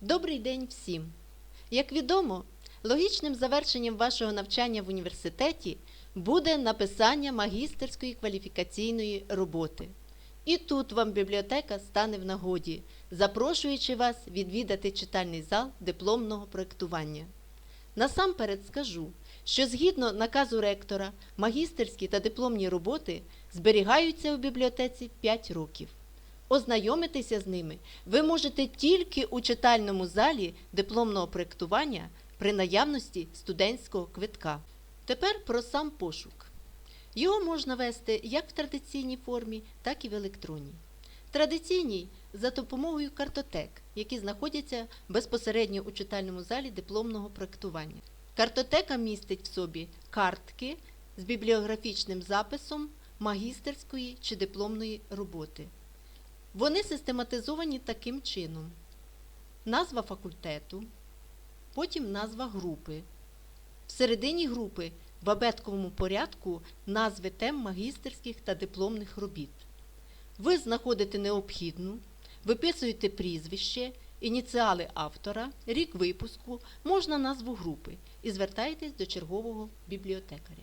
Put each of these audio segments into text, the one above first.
Добрий день всім! Як відомо, логічним завершенням вашого навчання в університеті буде написання магістерської кваліфікаційної роботи. І тут вам бібліотека стане в нагоді, запрошуючи вас відвідати читальний зал дипломного проєктування. Насамперед скажу, що згідно наказу ректора, магістерські та дипломні роботи зберігаються у бібліотеці 5 років. Ознайомитися з ними ви можете тільки у читальному залі дипломного проєктування при наявності студентського квитка. Тепер про сам пошук. Його можна вести як в традиційній формі, так і в електронній. Традиційній за допомогою картотек, які знаходяться безпосередньо у читальному залі дипломного проєктування. Картотека містить в собі картки з бібліографічним записом магістерської чи дипломної роботи. Вони систематизовані таким чином: назва факультету, потім назва групи. Всередині групи в абетковому порядку назви тем магістерських та дипломних робіт. Ви знаходите необхідну, виписуєте прізвище, ініціали автора, рік випуску, можна назву групи і звертаєтесь до чергового бібліотекаря.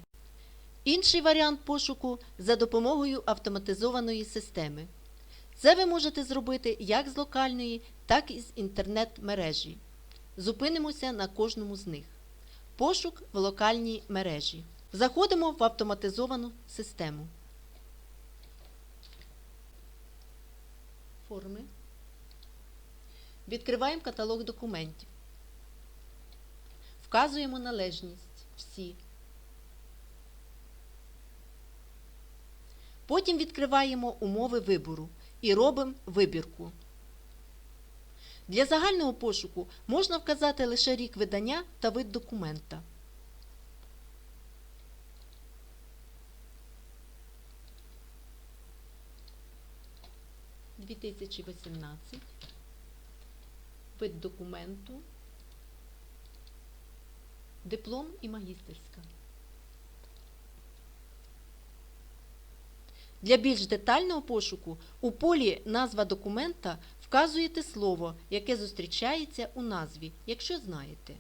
Інший варіант пошуку за допомогою автоматизованої системи. Це ви можете зробити як з локальної, так і з інтернет-мережі. Зупинимося на кожному з них. Пошук в локальній мережі. Заходимо в автоматизовану систему. Форми. Відкриваємо каталог документів. Вказуємо належність всі. Потім відкриваємо умови вибору і робимо вибірку. Для загального пошуку можна вказати лише рік видання та вид документа. «2018», вид документу, диплом і магістерська. Для більш детального пошуку у полі назва документа вказуєте слово, яке зустрічається у назві, якщо знаєте.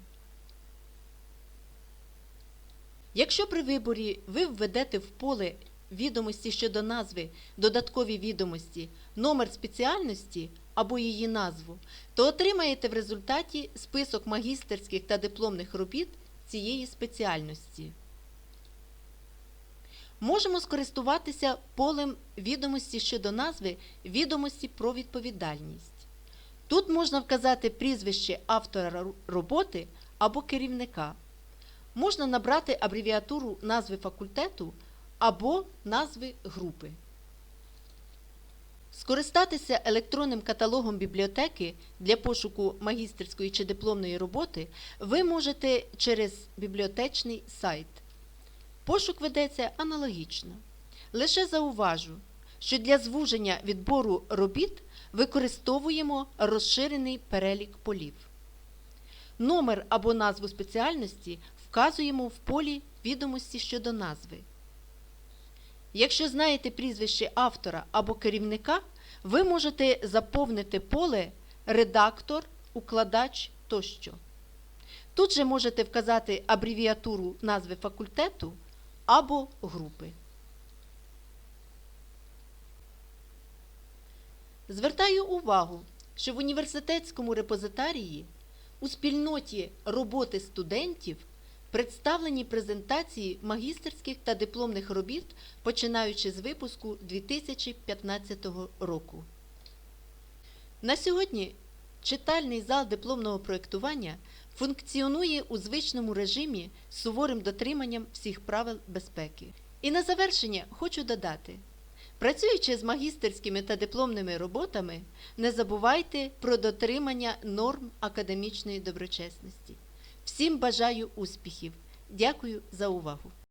Якщо при виборі ви введете в поле відомості щодо назви додаткові відомості, номер спеціальності або її назву, то отримаєте в результаті список магістерських та дипломних робіт цієї спеціальності. Можемо скористуватися полем відомості щодо назви відомості про відповідальність. Тут можна вказати прізвище автора роботи або керівника. Можна набрати абревіатуру назви факультету або назви групи. Скористатися електронним каталогом бібліотеки для пошуку магістерської чи дипломної роботи ви можете через бібліотечний сайт. Пошук ведеться аналогічно. Лише зауважу, що для звуження відбору робіт використовуємо розширений перелік полів. Номер або назву спеціальності вказуємо в полі відомості щодо назви. Якщо знаєте прізвище автора або керівника, ви можете заповнити поле редактор, укладач тощо. Тут же можете вказати абревіатуру назви факультету або групи. Звертаю увагу, що в університетському репозитарії у спільноті роботи студентів представлені презентації магістерських та дипломних робіт, починаючи з випуску 2015 року. На сьогодні читальний зал дипломного проєктування функціонує у звичному режимі з суворим дотриманням всіх правил безпеки. І на завершення хочу додати: працюючи з магістерськими та дипломними роботами, не забувайте про дотримання норм академічної доброчесності. Всім бажаю успіхів! Дякую за увагу!